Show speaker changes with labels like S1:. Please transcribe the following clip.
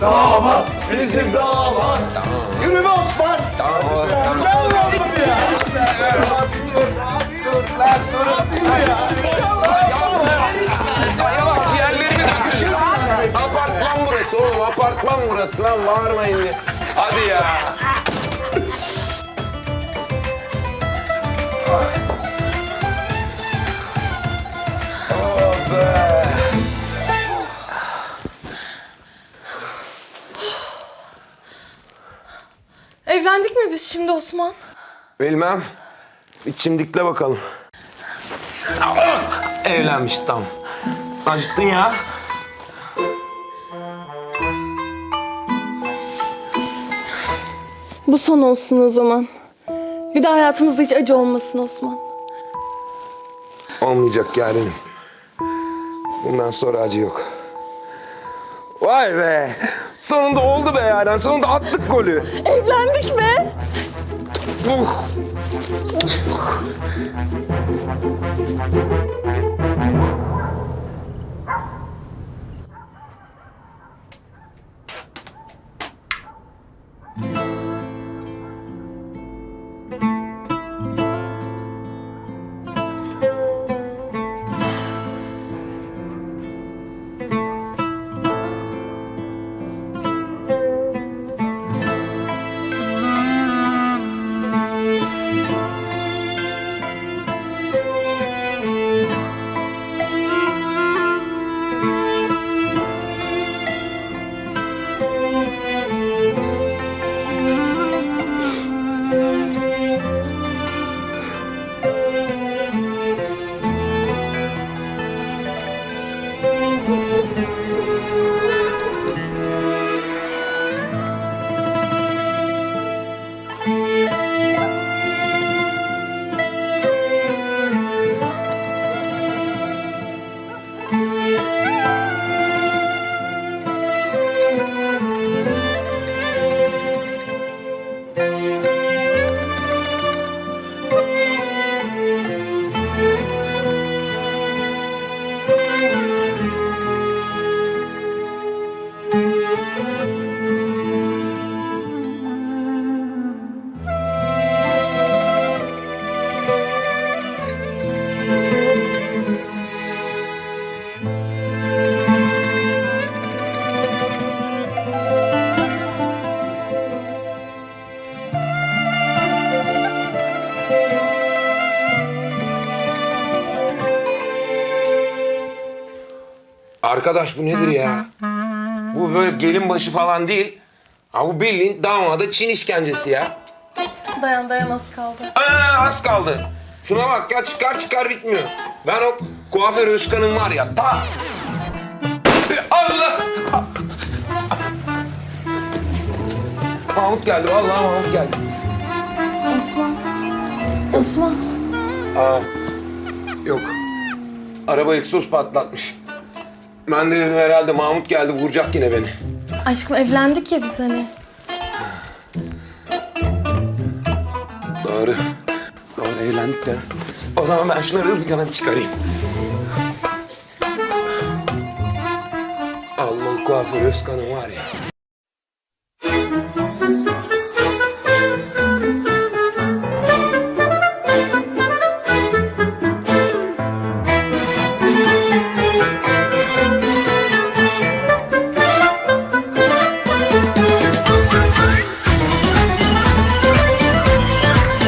S1: damat, bizim damat. Yürü be Osman.
S2: Tamam.
S1: Gel lan buraya. Dur lan dur. Ya.
S2: Ay bak ciğerlerimi dökeceğim. Apartman burası oğlum apartman burası lan bağırmayın diye. Hadi ya.
S3: Evlendik mi biz şimdi Osman?
S2: Bilmem. Bir çimdikle bakalım. Evlenmiş tam. Acıttın ya.
S3: Bu son olsun o zaman. Bir daha hayatımızda hiç acı olmasın Osman.
S2: Olmayacak yarenim. Bundan sonra acı yok. Vay be. Sonunda oldu be Yaren. Sonunda attık golü.
S3: Evlendik be.
S2: Uh. Arkadaş bu nedir ya? Bu böyle gelin başı falan değil. Ha bu bildiğin damada Çin işkencesi ya.
S3: Dayan dayan az kaldı.
S2: Aa, az kaldı. Şuna bak ya çıkar çıkar bitmiyor. Ben o kuaför Özkan'ın var ya ta... Allah! Mahmut geldi vallahi Mahmut geldi.
S3: Osman. Osman.
S2: Aa, yok. Araba egzoz patlatmış. Ben de dedim herhalde Mahmut geldi vuracak yine beni.
S3: Aşkım evlendik ya biz hani.
S2: Doğru. Doğru evlendik de. O zaman ben şunları hızlıca bir çıkarayım. Allah kuaför Özkan'ın var ya.